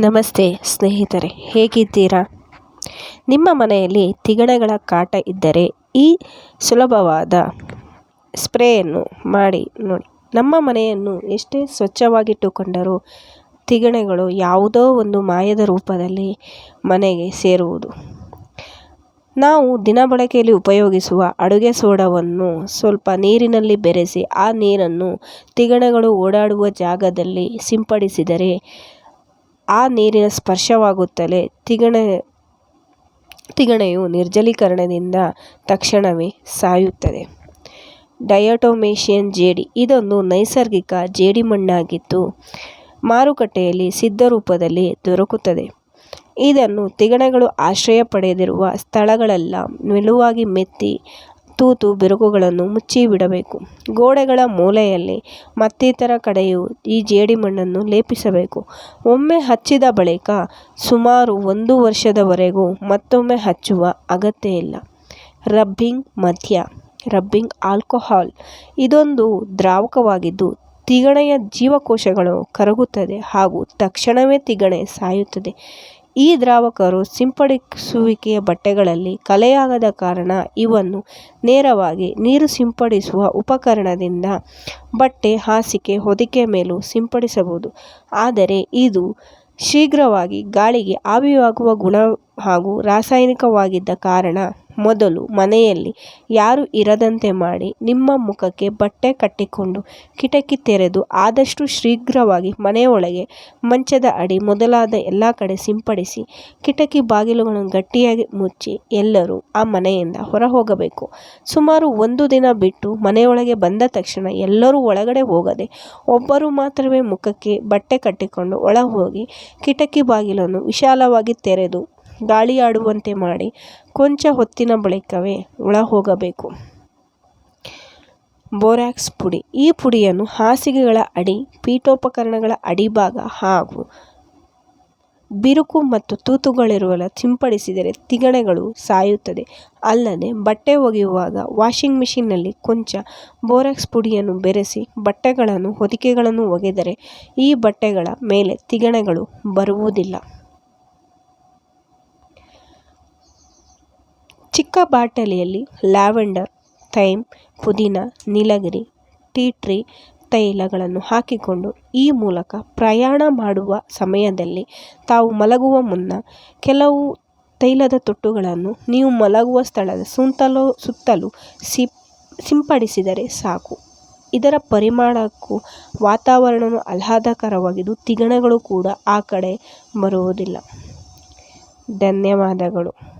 ನಮಸ್ತೆ ಸ್ನೇಹಿತರೆ, ಹೇಗಿದ್ದೀರಾ? ನಿಮ್ಮ ಮನೆಯಲ್ಲಿ ತಿಗಣಗಳ ಕಾಟ ಇದ್ದರೆ ಈ ಸುಲಭವಾದ ಸ್ಪ್ರೇಯನ್ನು ಮಾಡಿ ನೋಡಿ. ನಮ್ಮ ಮನೆಯನ್ನು ಎಷ್ಟೇ ಸ್ವಚ್ಛವಾಗಿಟ್ಟುಕೊಂಡರೂ ತಿಗಣೆಗಳು ಯಾವುದೋ ಒಂದು ಮಾಯದ ರೂಪದಲ್ಲಿ ಮನೆಗೆ ಸೇರುವುದು. ನಾವು ದಿನ ಬಳಕೆಯಲ್ಲಿ ಉಪಯೋಗಿಸುವ ಅಡುಗೆ ಸೋಡವನ್ನು ಸ್ವಲ್ಪ ನೀರಿನಲ್ಲಿ ಬೆರೆಸಿ ಆ ನೀರನ್ನು ತಿಗಣೆಗಳು ಓಡಾಡುವ ಜಾಗದಲ್ಲಿ ಸಿಂಪಡಿಸಿದರೆ ಆ ನೀರಿನ ಸ್ಪರ್ಶವಾಗುತ್ತಲೇ ತಿಗಣೆ, ತಿಗಣೆಯು ನಿರ್ಜಲೀಕರಣದಿಂದ ತಕ್ಷಣವೇ ಸಾಯುತ್ತದೆ. ಡಯಟೊಮೇಷಿಯನ್ ಜೇಡಿ ಇದೊಂದು ನೈಸರ್ಗಿಕ ಜೇಡಿಮಣ್ಣಾಗಿದ್ದು ಮಾರುಕಟ್ಟೆಯಲ್ಲಿ ಸಿದ್ಧ ರೂಪದಲ್ಲಿ ದೊರಕುತ್ತದೆ. ಇದನ್ನು ತಿಗಣೆಗಳು ಆಶ್ರಯ ಪಡೆದಿರುವ ಸ್ಥಳಗಳೆಲ್ಲ ಮೆಲುವಾಗಿ ಮೆತ್ತಿ ತೂತು ಬಿರುಕುಗಳನ್ನು ಮುಚ್ಚಿಬಿಡಬೇಕು ಗೋಡೆಗಳ ಮೂಲೆಯಲ್ಲಿ ಮತ್ತಿತರ ಕಡೆಯೂ ಈ ಜೇಡಿಮಣ್ಣನ್ನು ಲೇಪಿಸಬೇಕು. ಒಮ್ಮೆ ಹಚ್ಚಿದ ಬಳಿಕ ಸುಮಾರು ಒಂದು ವರ್ಷದವರೆಗೂ ಮತ್ತೊಮ್ಮೆ ಹಚ್ಚುವ ಅಗತ್ಯ ಇಲ್ಲ. ರಬ್ಬಿಂಗ್ ಮದ್ಯ, ರಬ್ಬಿಂಗ್ ಆಲ್ಕೋಹಾಲ್ ಇದೊಂದು ದ್ರಾವಕವಾಗಿದ್ದು ತಿಗಣೆಯ ಜೀವಕೋಶಗಳು ಕರಗುತ್ತದೆ ಹಾಗೂ ತಕ್ಷಣವೇ ತಿಗಣೆ ಸಾಯುತ್ತದೆ. ಈ ದ್ರಾವಕರು ಸಿಂಪಡಿಸುವಿಕೆಯ ಬಟ್ಟೆಗಳಲ್ಲಿ ಕಲೆಯಾಗದ ಕಾರಣ ಇವನ್ನು ನೇರವಾಗಿ ನೀರು ಸಿಂಪಡಿಸುವ ಉಪಕರಣದಿಂದ ಬಟ್ಟೆ ಹಾಸಿಗೆ ಹೊದಿಕೆ ಮೇಲೂ ಸಿಂಪಡಿಸಬಹುದು. ಆದರೆ ಇದು ಶೀಘ್ರವಾಗಿ ಗಾಳಿಗೆ ಆವಿಯಾಗುವ ಗುಣ ಹಾಗೂ ರಾಸಾಯನಿಕವಾಗಿದ್ದ ಕಾರಣ ಮೊದಲು ಮನೆಯಲ್ಲಿ ಯಾರೂ ಇರದಂತೆ ಮಾಡಿ ನಿಮ್ಮ ಮುಖಕ್ಕೆ ಬಟ್ಟೆ ಕಟ್ಟಿಕೊಂಡು ಕಿಟಕಿ ತೆರೆದು ಆದಷ್ಟು ಶೀಘ್ರವಾಗಿ ಮನೆಯೊಳಗೆ ಮಂಚದ ಅಡಿ ಮೊದಲಾದ ಎಲ್ಲ ಕಡೆ ಸಿಂಪಡಿಸಿ ಕಿಟಕಿ ಬಾಗಿಲುಗಳನ್ನು ಗಟ್ಟಿಯಾಗಿ ಮುಚ್ಚಿ ಎಲ್ಲರೂ ಆ ಮನೆಯಿಂದ ಹೊರ ಹೋಗಬೇಕು ಸುಮಾರು ಒಂದು ದಿನ ಬಿಟ್ಟು ಮನೆಯೊಳಗೆ ಬಂದ ತಕ್ಷಣ ಎಲ್ಲರೂ ಒಳಗಡೆ ಹೋಗದೆ ಒಬ್ಬರು ಮಾತ್ರವೇ ಮುಖಕ್ಕೆ ಬಟ್ಟೆ ಕಟ್ಟಿಕೊಂಡು ಒಳ ಹೋಗಿ ಕಿಟಕಿ ಬಾಗಿಲನ್ನು ವಿಶಾಲವಾಗಿ ತೆರೆದು ಗಾಳಿಯಾಡುವಂತೆ ಮಾಡಿ ಕೊಂಚ ಹೊತ್ತಿನ ಬಳಿಕವೇ ಒಳ ಹೋಗಬೇಕು ಬೋರಾಕ್ಸ್ ಪುಡಿ. ಈ ಪುಡಿಯನ್ನು ಹಾಸಿಗೆಗಳ ಅಡಿ, ಪೀಠೋಪಕರಣಗಳ ಅಡಿಭಾಗ ಹಾಗೂ ಬಿರುಕು ಮತ್ತು ತೂತುಗಳಿರುವಲ್ಲ ಸಿಂಪಡಿಸಿದರೆ ತಿಗಣೆಗಳು ಸಾಯುತ್ತದೆ. ಅಲ್ಲದೆ ಬಟ್ಟೆ ಒಗೆಯುವಾಗ ವಾಷಿಂಗ್ ಮಿಷಿನ್ನಲ್ಲಿ ಕೊಂಚ ಬೋರಾಕ್ಸ್ ಪುಡಿಯನ್ನು ಬೆರೆಸಿ ಬಟ್ಟೆಗಳನ್ನು ಹೊದಿಕೆಗಳನ್ನು ಒಗೆದರೆ ಈ ಬಟ್ಟೆಗಳ ಮೇಲೆ ತಿಗಣೆಗಳು ಬರುವುದಿಲ್ಲ. ಚಿಕ್ಕ ಬಾಟಲಿಯಲ್ಲಿ ಲ್ಯಾವೆಂಡರ್, ಥೈಮ್, ಪುದೀನ, ನೀಲಗಿರಿ, ಟೀ ಟ್ರೀ ತೈಲಗಳನ್ನು ಹಾಕಿಕೊಂಡು ಈ ಮೂಲಕ ಪ್ರಯಾಣ ಮಾಡುವ ಸಮಯದಲ್ಲಿ ತಾವು ಮಲಗುವ ಮುನ್ನ ಕೆಲವು ತೈಲದ ತೊಟ್ಟುಗಳನ್ನು ನೀವು ಮಲಗುವ ಸ್ಥಳದ ಸುತ್ತಲೂ ಸುತ್ತಲೂ ಸಿಪ್ ಸಿಂಪಡಿಸಿದರೆ ಸಾಕು. ಇದರ ಪರಿಮಾಣಕ್ಕೂ ವಾತಾವರಣವು ಆಹ್ಲಾದಕರವಾಗಿದ್ದು ತಿಗಣಗಳು ಕೂಡ ಆ ಕಡೆ ಬರುವುದಿಲ್ಲ. ಧನ್ಯವಾದಗಳು.